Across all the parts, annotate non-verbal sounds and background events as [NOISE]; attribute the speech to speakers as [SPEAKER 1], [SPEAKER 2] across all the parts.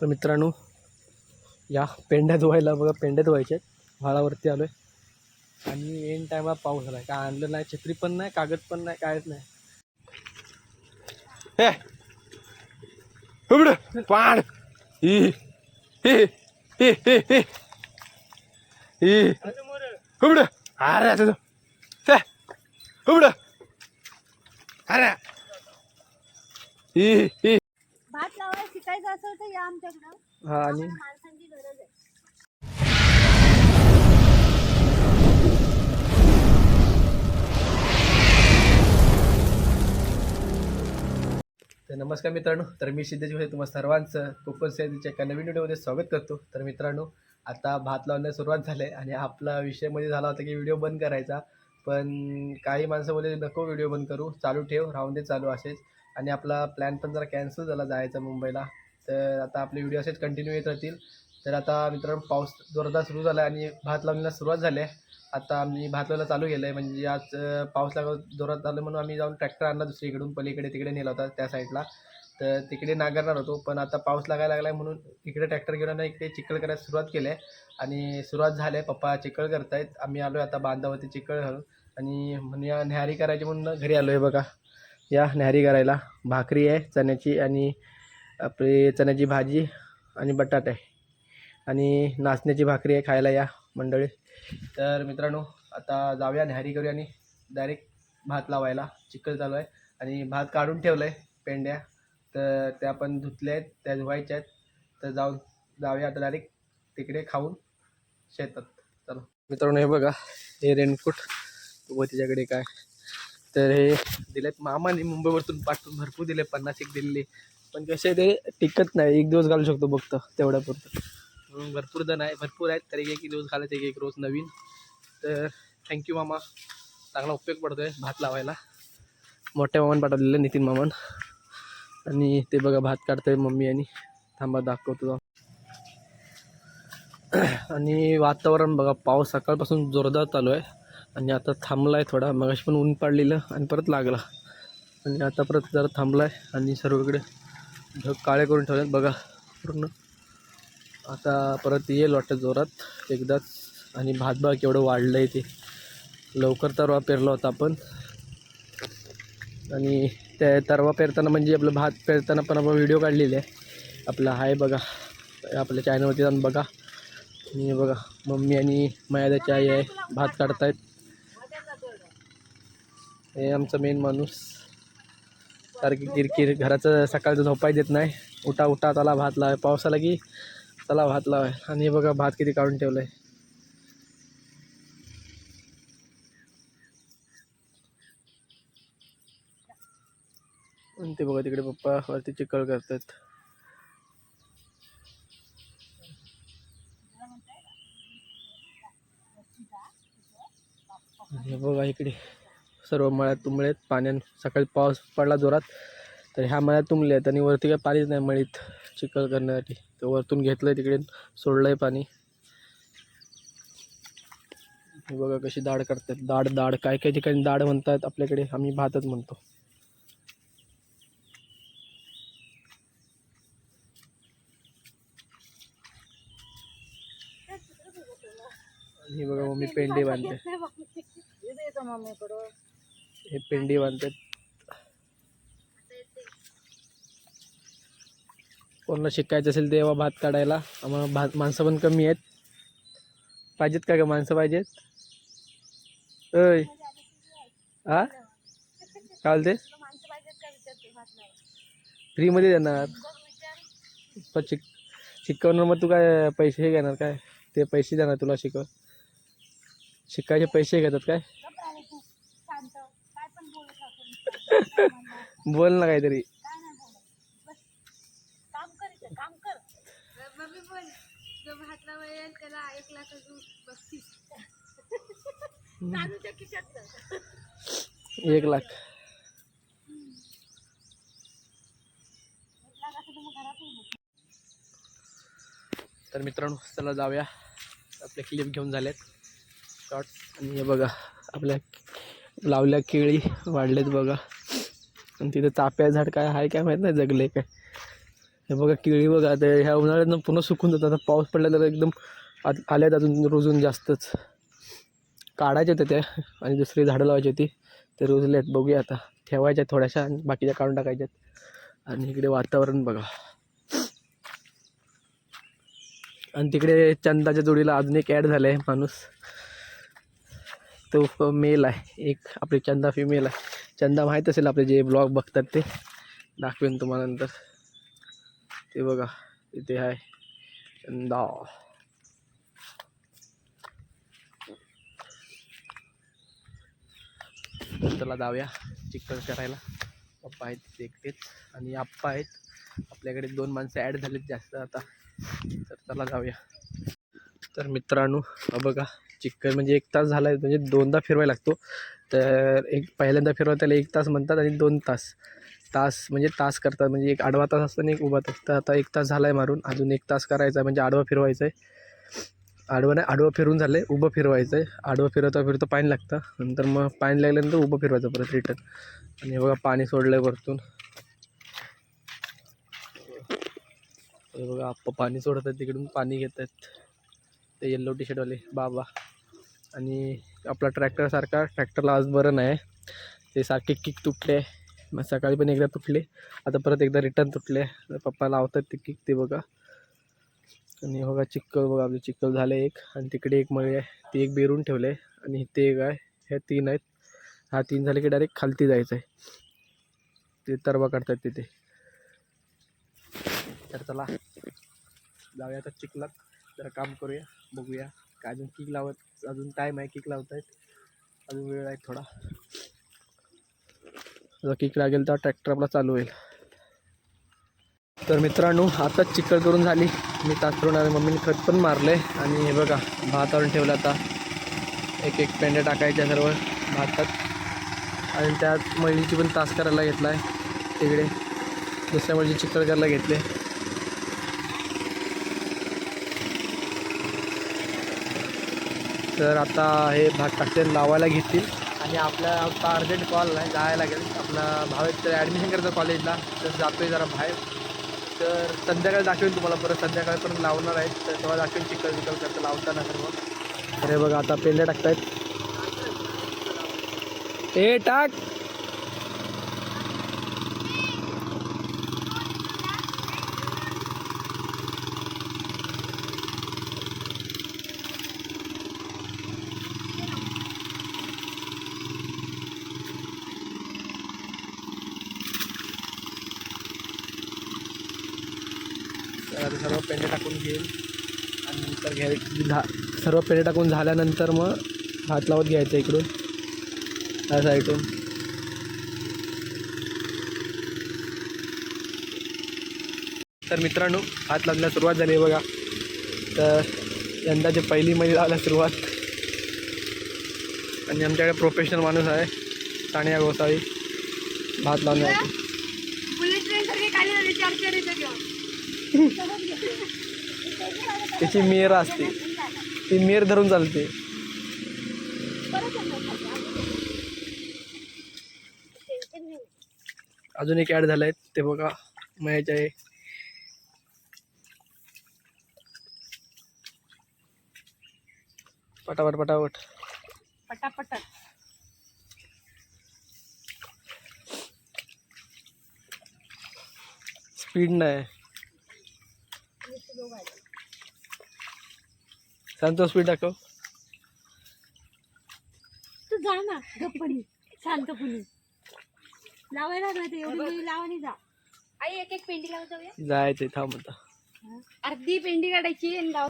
[SPEAKER 1] तर मित्रांनो या पेंड्या धुवायला बघा पेंड्या धुवायच्या आहेत. व्हाळावरती आलो आहे आणि एन टायमाला पाऊस आला काय आणलं नाही छत्री पण नाही कागद पण नाही कायच नाही. हे! पाड! ही हुबड अरे तुझं हे उबड अरे! ही.
[SPEAKER 2] भात लावायला शिकायचं असेल तर या आमच्याकडं.
[SPEAKER 1] हा आणि?
[SPEAKER 2] आम्हाला माणसांची गरज आहे.
[SPEAKER 1] तर नमस्कार मित्रांनो तर मी सिद्धेश होते तुम्हा सर्वांचं कोकण शैलीच्या एका नवीन व्हिडिओमध्ये स्वागत करतो. तर मित्रांनो आता भात लावण्यास सुरुवात झाली आहे आणि आपला विषयमध्ये झाला होता की व्हिडिओ बंद करायचा. पण काही माणसं बोलले नको व्हिडिओ बंद करू चालू ठेव राहून दे चालू असेच. आणि आपला प्लॅन पण जरा कॅन्सल झाला जायचा मुंबईला. तर आता आपले व्हिडिओ असेच कंटिन्यू येत राहतील. तर आता मित्रांनो पाऊस जोरदार सुरू झाला आहे आणि भात लावण्याला सुरुवात झाली आहे. आता आम्ही भात लावायला चालू केलं आहे म्हणजे आज पाऊस लागत जोरात आलं म्हणून आम्ही जाऊन ट्रॅक्टर आणला दुसरीकडून. पलीकडे तिकडे नेला होता त्या साईडला तर तिकडे नांगरणार होतो. पण आता पाऊस लागायला लागला आहे म्हणून इकडे ट्रॅक्टर घेऊन आलो, इकडे चिखल करायला सुरुवात केली आहे. आणि सुरुवात झाली आहे. पप्पा चिखल करतायत. आम्ही आलो आता बांधावरती चिखल घालून आणि म्हणूया न्याहारी करायची म्हणून घरी आलो आहे बघा. या न्याहारी करायला भाकरी आहे चण्याची आणि आपली चण्याची भाजी आणि बटाटे. आणि नाचण्याची भाकरी आहे खायला या मंडळी. तर मित्रांनो आता जाऊया न्याहारी करूया आणि डायरेक्ट भात लावायला. चिखल चालू आहे आणि भात काढून ठेवलं आहे पेंड्या. तर त्या पण धुतल्या आहेत त्या धुवायच्या आहेत. तर जाऊन जाऊया आता डायरेक्ट तिकडे खाऊन शेतात. चला. मित्रांनो हे बघा हे रेनकोट. व तिच्याकडे काय तर हे दिलेत. मामाने मुंबईवरतून पाठवून भरपूर दिले पन्नास एक दिलेले. पण कसे ते टिकत नाही. एक दिवस घालू शकतो बघतो तेवढ्यापुरतं. म्हणून भरपूर जण आहे. भरपूर आहेत. तर एक एक दिवस घालायचं एक एक रोज नवीन. तर थँक्यू मामा. चांगला उपयोग पडतो आहे भात लावायला. मोठ्या मामान पाठवलेलं नितीन मामान. आणि ते बघा भात काढतोय मम्मी आणि थांबा दाखवतो आणि वातावरण बघा पाऊस सकाळपासून जोरदार चालू आहे. आणि आता थांबला आहे थोडा. मगाशी पण ऊन पडलेलं आणि परत लागला. आणि आता परत जरा थांबला आहे आणि सर्वकडे ढग काळे करून ठेवलेत बघा पूर्ण. आता परत येईल वाटतं जोरात एकदाच. आणि भात बघा एवढं वाढलं आहे ते. लवकर तरवा पेरला होता आपण. आणि त्या तरवा पेरताना म्हणजे आपलं भात पेरताना पण आपण व्हिडिओ काढलेले आहे. आपला आहे बघा. आपल्या चॅनलवरती जाऊन बघा. आणि बघा मम्मी आणि मयादाची आई आहे. भात काढतायत. हे आमचा मेन माणूस. सारखी किरकिर घराचं सकाळचं झोपाय देत नाही. उठा उठा चला भात लावाय पावसाला की चला भात लावाय आणि हे बघा भात किती काढून ठेवलं आहे आणि ते बघा तिकडे पप्पा वरती चिकळ करतात. हे बघा इकडे. सर्व मळ्यात तुंबळे आहेत पाण्यात सकाळी पाऊस पडला जोरात तर ह्या मळ्यात तुंबले आहेत आणि वरती काय पाणीच नाही मळीत. चिखल करण्यासाठी. तर वरतून घेतलंय तिकडे सोडलंय पाणी. बघा कशी दाढ करतात. दाढ दाढ. काय काय ठिकाणी दाढ म्हणतात आपल्याकडे आम्ही भातच म्हणतो. ही बघा मम्मी पेंडी बांधते हे पेंडी बांधतात. कोणाला शिकायचं असेल तेव्हा भात काढायला आम्हाला भात माणसं पण कमी आहेत. पाहिजेत का ग माणसं पाहिजेत? अय हा काय बोलते फ्रीमध्ये देणार. पण शिक शिकवणार मग तू काय पैसे हे घेणार काय? ते पैसे देणार तुला शिकव. शिकायचे पैसे घेतात काय
[SPEAKER 2] गप्प राहिले तू शांत काय पण बोलत राहतो
[SPEAKER 1] बोल ना काहीतरी
[SPEAKER 2] काय नाही बोलत बस काम कर इथं, काम कर मम्मी बोल जो भात लावायला त्याला एक लाख अजून बस्तीस काजूच्या खिशात
[SPEAKER 1] एक लाख
[SPEAKER 2] एक लाख. तर
[SPEAKER 1] मित्रांनो चला जाऊया. आपले क्लिप घेऊन झालेत. शॉर्ट्स आणि हे बघा आपल्या लावल्या केळी वाढलेत बघा. आणि तिथे चाप्या झाड काय आहे काय माहीत नाही जगले काय. हे बघा केळी बघा ते ह्या उन्हाळ्यात पुन्हा सुकून जातात आता पाऊस पडला तर एकदम आत- आल्यात अजून रुजून जास्तच. काढायचे होते त्या आणि दुसरी झाडं लावायची होती ते रुजलेत. बघूया आता. ठेवायच्या थोड्याशा आणि बाकीच्या काढून टाकायच्यात. आणि इकडे वातावरण बघा. आणि तिकडे चंदाच्या जोडीला अजून एक ॲड झाला आहे माणूस. तो मेल आहे. एक आपली चंदा फिमेल आहे. चंदा माहीत असेल आपले जे ब्लॉग बघतात ते. दाखवेन तुम्हाला नंतर. ते बघा इथे आहे. चंदा. त्याला जाऊया चिकन करायला. पप्पा आहेत तिथे एकटेच आणि आप्पा आहेत. आपल्याकडे दोन माणसं ॲड झालेत जास्त आता. तर त्याला जाऊया. तर मित्रांनो बघा चिकन म्हणजे एक तास झाला आहे म्हणजे दोनदा फिरवायला लागतो. तर एक पहिल्यांदा फिरवा त्याला एक तास म्हणतात आणि दोन तास. तास म्हणजे तास करतात. म्हणजे एक आडवा तास असतो आणि एक उभा तास. तर आता एक तास झाला आहे मारून. अजून एक तास करायचा आहे. म्हणजे आडवा फिरवायचं आहे आडवं नाही आडवं फिरून झालं आहे उभं फिरवायचं आहे आडवं फिरवता फिरवता पाणी लागतं. नंतर मग पाणी लागल्यानंतर उभं फिरवायचं परत रिटर्न आणि बघा पाणी सोडलं आहे वरतून. हे बघा आप्पा पाणी सोडत आहेत तिकडून पाणी घेत आहेत ते येल्लो टी शर्टवाले बाबा. आणि आपला ट्रॅक्टरसारखा ट्रॅक्टरला आज बरं नाही. ते सारखे किक तुटले. मग सकाळी पण एकदा तुटले. आता परत एकदा रिटर्न तुटले. पप्पा लावतात ते किक ते बघा. आणि हो बघा चिक्कल बघा आपले चिक्कल झाले एक. आणि तिकडे एक मळी आहे. ती एक बेरून ठेवले. आणि ते एक आहे. हे तीन आहेत. हा तीन झाले की डायरेक्ट खालती जायचं आहे. ते तरवा काढतात तिथे. तर चला. जाऊया आता चिखलात. जरा काम करूया. बघूया. अजून किक लावत अजून टाईम आहे किक लावत आहेत अजून वेळ आहे थोडा. जर किक लागेल तर ट्रॅक्टर आपला चालू होईल. तर मित्रांनो आताच चिकल करून झाली. मी तास करून आले मम्मीने खत पण मारले आणि हे बघा भात आणून ठेवलं आता. एक एक पेंड्या टाकायच्या सर्व भातात. आणि त्यात मळीची पण तास करायला घेतला आहे तिकडे दुसऱ्या मळीची चिकल करायला घेतले. तर आता हे भात टाकते लावायला घेतील. आणि आपल्या आता अर्जंट कॉल आहे जायला लागेल. आपला भाव तर ॲडमिशन करायचं कॉलेजला तर जातो आहे जरा बाहेर. तर संध्याकाळी दाखवेन तुम्हाला परत. संध्याकाळपर्यंत लावणार आहेत. तर तेव्हा दाखवेन चिकल विकल करतं लावताना सर्व. अरे बघा आता पेंड्या टाकतायत. ए टाक तर आता सर्व घेईल आणि नंतर घ्याय झा सर्व पेंडे टाकून झाल्यानंतर मग हात लावत घ्यायचं इकडून या साईडून. तर मित्रांनो हात लावण्याला सुरुवात झाली आहे बघा. तर यंदाची पहिली मध्ये लावायला सुरुवात. आणि आमच्याकडे प्रोफेशनल माणूस आहे तानिया गोसावी. भात लावण्यासाठी [LAUGHS]
[SPEAKER 2] बुलेट ट्रेन सारखी खाली झाली चार इथं घेऊन
[SPEAKER 1] त्याची मेर असते. ती मेर धरून चालते. अजून एक ॲड झालं आहे ते बघा. मयाचे आहे पटापट पटापट.
[SPEAKER 2] पटापट.
[SPEAKER 1] स्पीड नाही. सांगतो स्पीड दाखव
[SPEAKER 2] तू जा ना गप्पणी शांतपणी. लावायला ते एवढी वेळी लावा नाही जा. आई एक एक पेंडी लावत जाऊया.
[SPEAKER 1] जायचं थांब आता.
[SPEAKER 2] अर्धी पेंडी काढायची आणि लाव.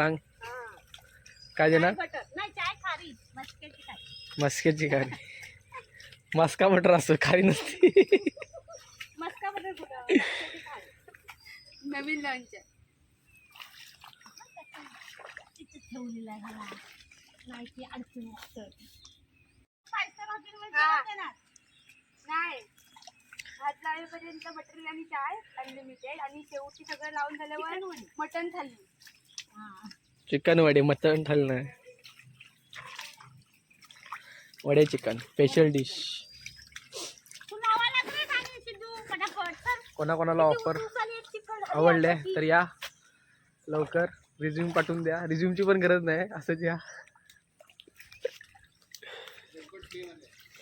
[SPEAKER 1] सांग. काय देणार?
[SPEAKER 2] चाय बटर. नाही चाय खारी. मस्क्याची खारी.
[SPEAKER 1] मस्केची खारी. मस्का मटर असतो खारी नसते.
[SPEAKER 2] नवीन लॉन्च ठेवलेला नाही. अडचण भात लावेपर्यंत आणि चाय अनलिमिटेड आणि शेवटी सगळं लावून झाल्यावर मटन थाली.
[SPEAKER 1] चिकन वडे मटण थालणं वडे चिकन स्पेशल डिश कोणाकोणाला ऑफर आवडले तर या. लवकर. रिझ्यूम पाठवून द्या. रिझ्यूमची पण गरज नाही. असंच या.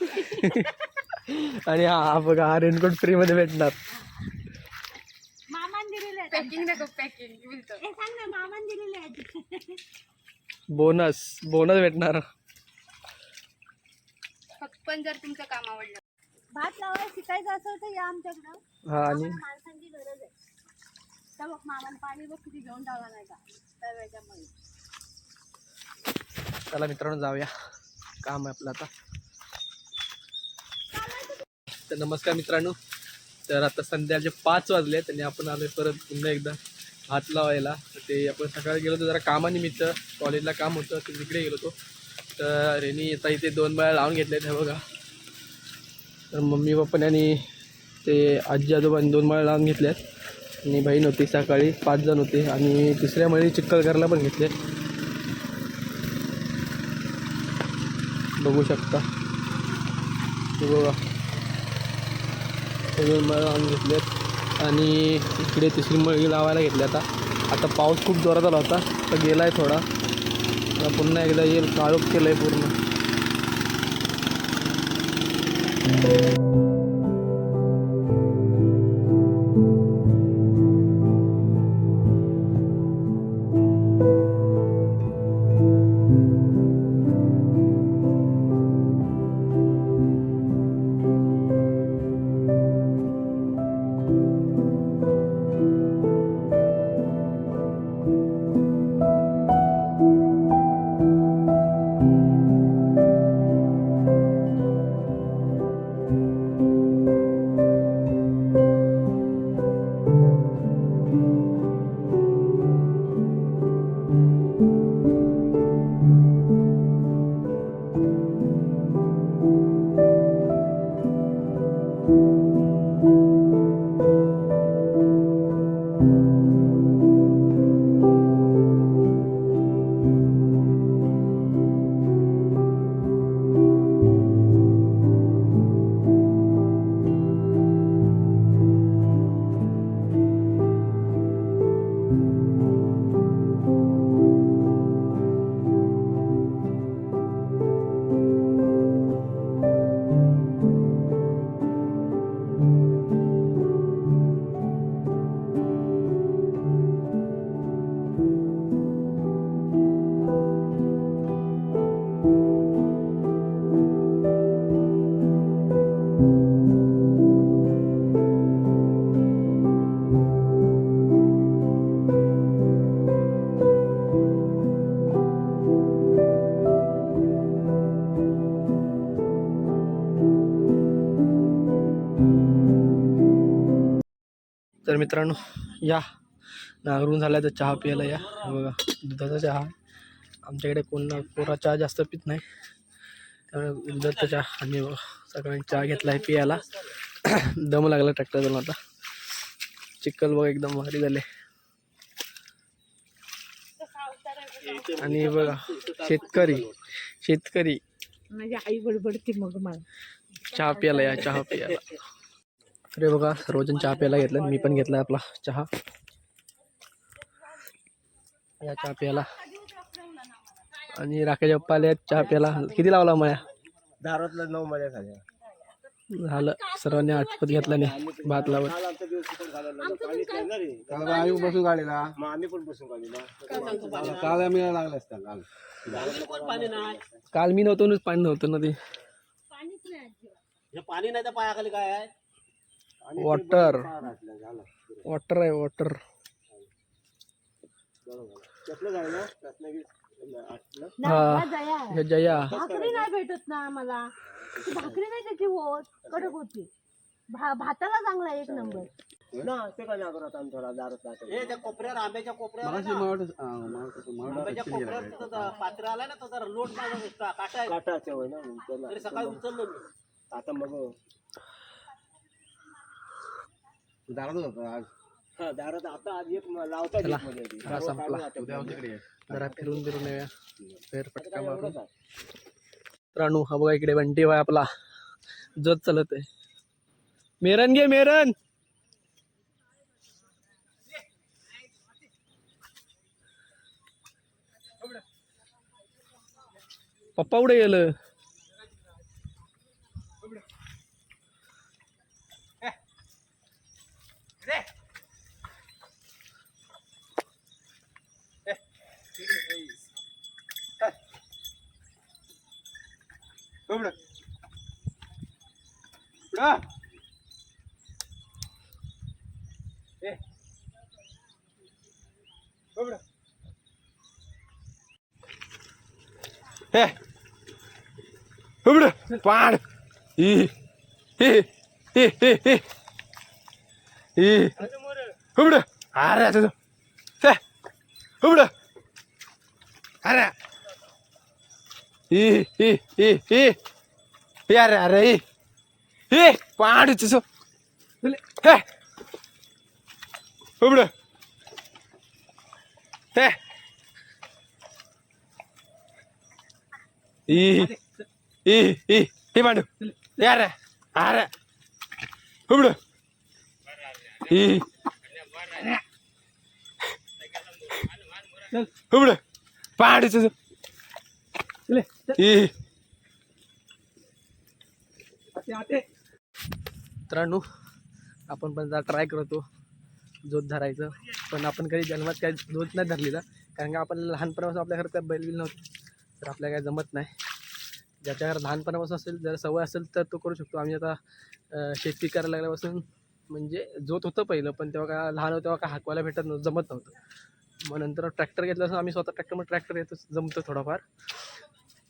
[SPEAKER 1] [LAUGHS] आणि हा हा बघा हा रेनकोट फ्रीमध्ये भेटणार.
[SPEAKER 2] पॅकिंग नको पॅकिंग सांग ना मामान दिलेले
[SPEAKER 1] बोनस बोनस भेटणार.
[SPEAKER 2] फक्त पण जर तुमचं काम आवडलं. भात लावायला शिकायचं असेल तर या आमच्याकडं.
[SPEAKER 1] हा आणि?
[SPEAKER 2] आम्हाला माणसांची गरज आहे. तर बघ मामान पाणी बघ किती घेऊन टाका नाही का? तर याच्यामुळे
[SPEAKER 1] चला मित्रांनो जाऊया. काम आहे आपलं आता. तर नमस्कार मित्रांनो. तर आता संध्याचे पाच वाजले आणि आपण आलोय परत पुन्हा एकदा हात लावायला. ते आपण सकाळी गेलो होतो जरा कामानिमित्त. कॉलेजला काम होतं तर तिकडे गेलो होतो. तर रेनी आता इथे दोन बाया लावून घेतल्या हे बघा. तर मम्मी पप्पाने आणि ते आजी आजोबांनी दोन माळ्या लावून घेतल्यात. आणि बहीण होती सकाळी पाच जण होते. आणि तिसऱ्या मळी चिखलकरला पण घेतले बघू शकता. बघा. सगळे मळ आणून घेतलेत. आणि इकडे तिसरी मळगी लावायला घेतली आता. आता पाऊस खूप जोरात आला होता तर गेला आहे थोडा. आता पुन्हा एकदा येईल काळोख केलं आहे पूर्ण. मित्रांनो या. नांगरून झाला तर चहा प्यायला या. बघा दुधाचा चहा. आमच्याकडे कोण कोरा चहा जास्त पित नाही. त्यामुळे दुधाचा चहा बघा सगळ्यांनी चहा घेतला आहे पियाला [CLEARS THROAT] दम लागला ट्रॅक्टर जाऊन आता. चिक्कल बघा एकदम भारी झाले. आणि बघा शेतकरी शेतकरी.
[SPEAKER 2] माझी आई बडबडते मग मला.
[SPEAKER 1] चहा प्यायला या चहा प्यायला. अरे बघा सर्वजण चहा प्यायला घेतला मी पण घेतला आपला चहा. या चहा प्यायला. आणि राकेश पप्पा आले चहा प्यायला किती लावला माया
[SPEAKER 3] दारातला नऊ मध्ये खाल्या
[SPEAKER 1] झालं. सर्वांनी आठवत घेतला नाही भात लावत.
[SPEAKER 3] काल आम्ही बसून काढलेला. आम्ही पण बसून काढलेला. काल आम्ही लागला असता काल.
[SPEAKER 1] काल मी नव्हतो पाणी नव्हतं ना ते.
[SPEAKER 3] पाणी नाही तर पायाखाली काय आहे?
[SPEAKER 1] वॉटर. वॉटर आहे वॉटर. हा. जया
[SPEAKER 2] भाकरी नाही भेटत ना आम्हाला. ती भाकरी नाही त्याची होत कडक होती. भा भाताला चांगला एक नंबर.
[SPEAKER 3] ना ते काय नाही करत आम्ही थोडा दारात हे त्या कोपऱ्यावर आंब्याच्या कोपऱ्यावर आंब्याच्या कोपऱ्यावर तिथं पात्र आला ना तो जरा लोट माझा काटा सकाळी उचललो मी. आता मग दारातच होता आज. हा दारात आता आज एक लावता
[SPEAKER 1] चला, संपला. जरा फिरून फिरून येऊया. फेर फटका मारून. रानू हा बघा इकडे बंटी भाई आपला. जोत चालत आहे. मेरन घे मेरन! पप्पा कुठे गेलं?
[SPEAKER 3] ഇവിടെ ഇവിടെ ഏ ഇവിടെ ഏ ഇവിടെ പാട് ഈ ഈ ഈ ഈ ഈ ഈ ഇവിടെ ആരാ ഇവിടെ யார் யாரு? ஏ பாடுச்சு சோ ஏ கூப்பிடு. ஏ ஈ ஈ ஈ ஈ பாண்டு யார? ஆற. கூப்பிடு. ஈ கூப்பிடு. பாடுச்சு ई
[SPEAKER 1] मित्रांनो आपण पण जरा ट्राय करतो. जोत धरायचं. पण आपण कधी जन्मात काय जोत नाही धरलेला. कारण का आपण लहानपणापासून आपल्या घरात काय बैलबिल नव्हतं. तर आपल्याला काय जमत नाही. ज्याच्या घरात लहानपणापासून असेल जर सवय असेल तर तो करू शकतो. आम्ही आता शेती करायला लागल्यापासून म्हणजे जोत होतं पहिलं. पण तेव्हा काय लहान होतं तेव्हा काय हाकवायला भेटत नव्हतं जमत नव्हतं. मग नंतर ट्रॅक्टर घेतल्यापासून आम्ही स्वतः ट्रॅक्टर ट्रॅक्टर येतो जमतं थोडंफार.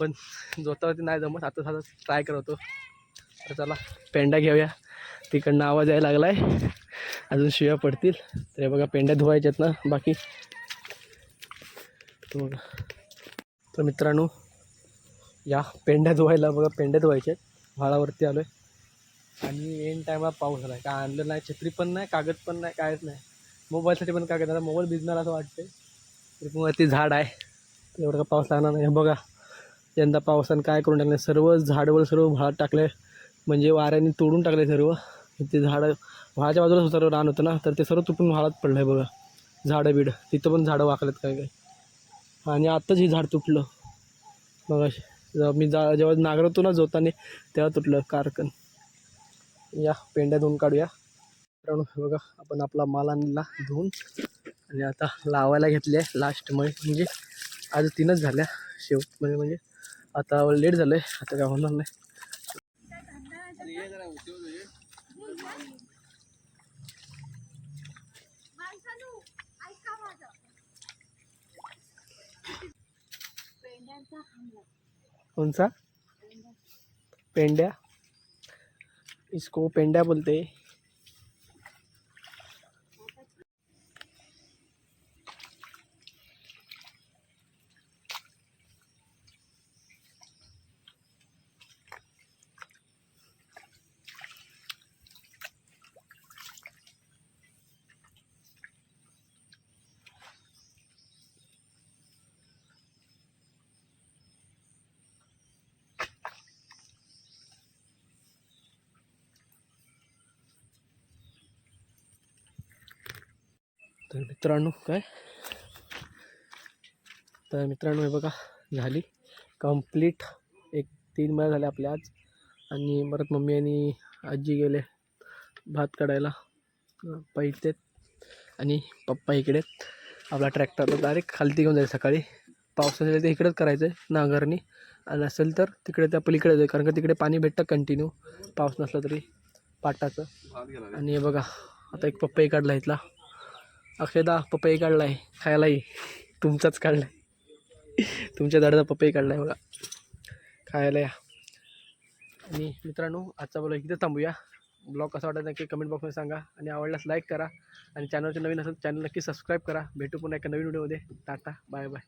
[SPEAKER 1] पण जोतावरती नाही जमत. आता साधा ट्राय करतो. तर चला पेंडा घेऊया. तिकडनं आवाज यायला लागला आहे अजून शिव्या पडतील. तर हे बघा पेंड्या धुवायच्यात ना. बाकी तर बघा. तर मित्रांनो या पेंड्या धुवायला बघा पेंड्या धुवायच्या आहेत. व्हाळावरती आलो आहे आणि एन टायमाला पाऊस आला काय आणलं नाही छत्री पण नाही कागद पण नाही कायच नाही. मोबाईलसाठी पण कागद आता मोबाईल भिजणार असं वाटते तरी पण वरती झाड आहे. एवढं का पाऊस लागणार नाही. बघा. यंदा पावसानं काय करून टाकलं सर्व झाडवर सर्व भात टाकले म्हणजे वाऱ्याने तोडून टाकले सर्व. ते झाडं व्हाळाच्या बाजूला सर्व रान होतं ना? तर ते सर्व तुटून व्हाळात पडलं आहे बघा. झाडं बिडं. तिथं पण झाडं वाकलेत काय काय. आणि आत्ताच हे झाड तुटलं. बघा मी जा जेव्हा नागरतो ना जोताने तेव्हा तुटलं कारकन या पेंड्या धुवून काढूया. बघा आपण आपला माल आणला धुवून. आणि आता लावायला घेतले आहे लास्टमध्ये. म्हणजे आज तीनच झाल्या. शेवटमध्ये म्हणजे आता लेट झालं आहे आता काय होणार नाही.
[SPEAKER 2] माणसानू
[SPEAKER 1] कोणचा? पेंड्या. इसको पेंड्या बोलते. तर मित्रांनो काय? तर मित्रांनो हे बघा झाली. कंप्लीट एक तीन महिने झाले आपले आज. आणि परत मम्मी आणि आजी गेले भात काढायला. पैतेत आणि पप्पा इकडे आपला ट्रॅक्टर डायरेक्ट खालती घेऊन जाईल सकाळी. पाऊस असेल तर इकडेच करायचं आहे नांगरणी. आणि असेल तर तिकडे त्या पलीकडे जाईल कारण का तिकडे पाणी भेटतं कंटिन्यू पाऊस नसला तरी पाटाचं. आणि हे बघा आता एक पप्पाही काढला इथला. अक्षयदा पपई काढलाय खायलाही तुमचाच काढलाय. तुमच्या झाडाचा पपई काढलाय बघा. खायला या. आणि मित्रांनो आजचा ब्लॉग इथं थांबूया. ब्लॉग कसा वाटत नक्की कमेंट बॉक्समध्ये सांगा. आणि आवडल्यास लाईक करा. आणि चॅनलचे नवीन असेल चॅनल नक्की सबस्क्राईब करा. भेटू पुन्हा एका नवीन व्हिडिओमध्ये टाटा बाय बाय